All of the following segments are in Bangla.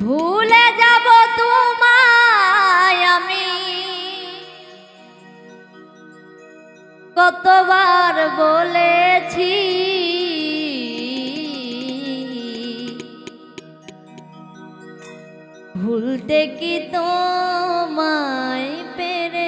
ভুলে যাব তোমায় আমি। কতবার বলেছি ভুলতে কি তোমায় পেরে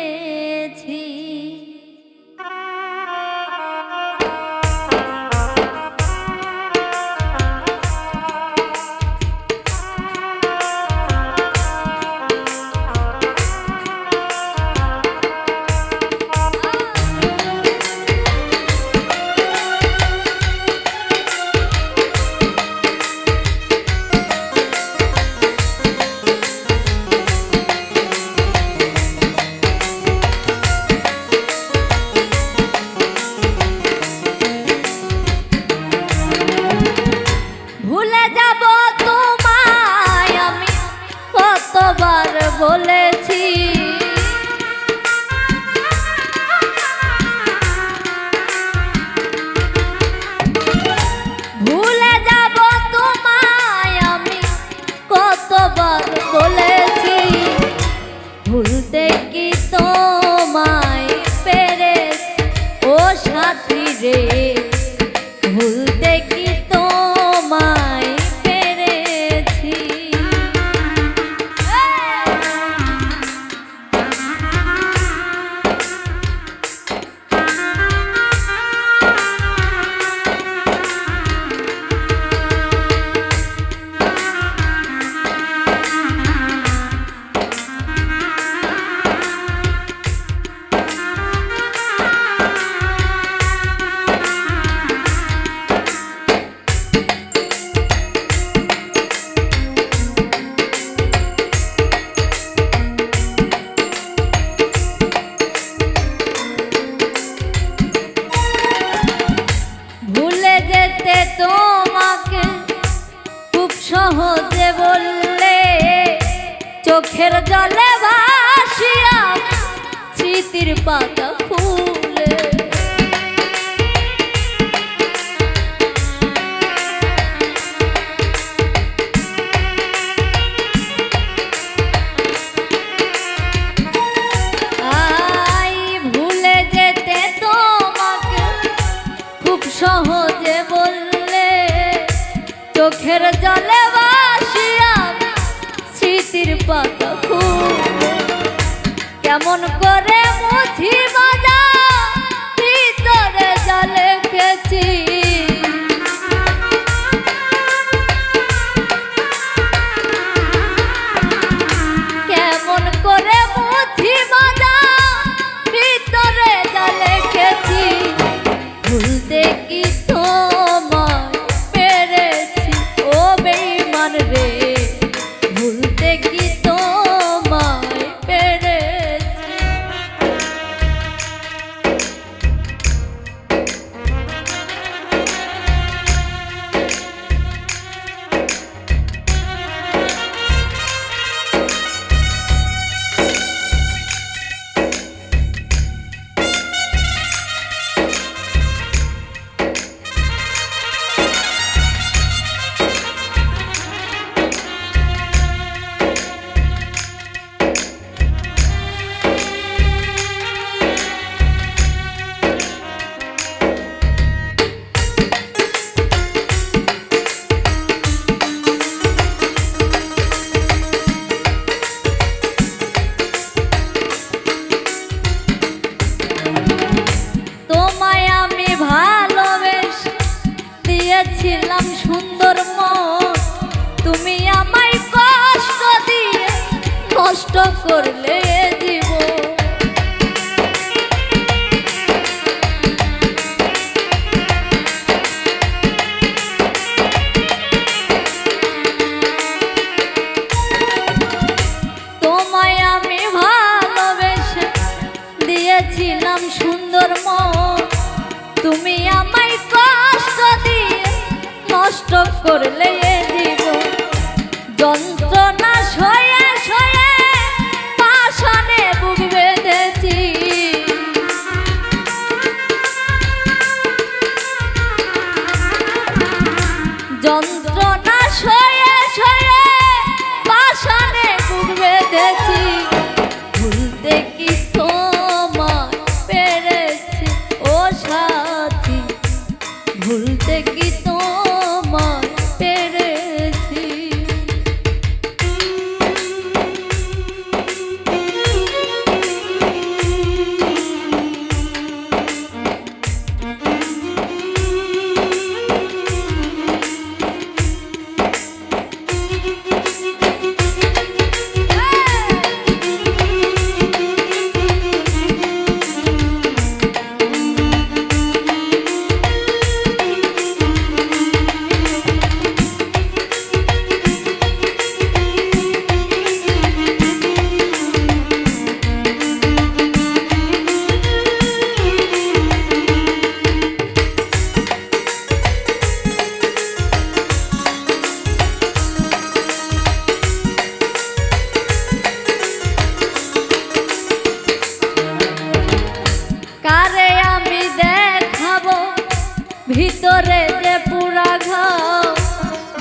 হতে বললে চোখের জলে ভাসিয়া স্মৃতির পাতা ফুলে। আমায় কষ্ট দিয়ে কষ্ট করলে তোমায় আমি ভালোবেসে দিয়েছিলাম সুন্দর তুমি আমায় কষ্ট দিয়ে নষ্ট করলে যন্ত্রণা সয়া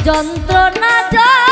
যন্ত্রণা যা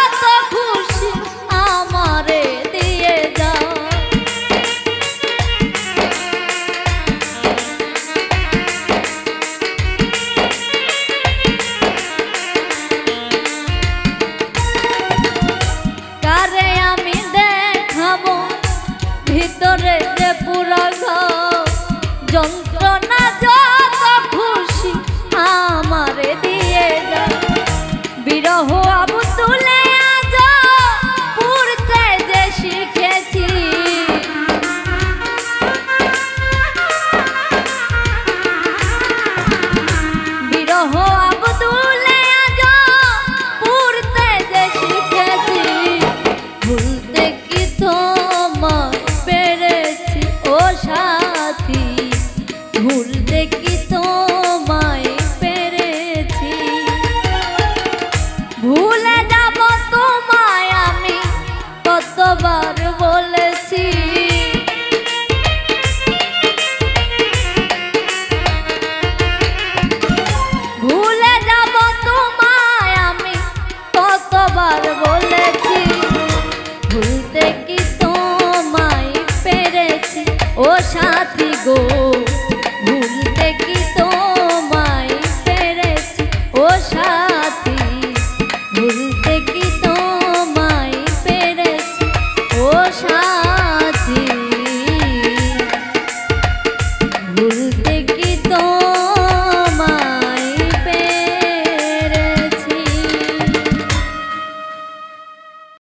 কতবার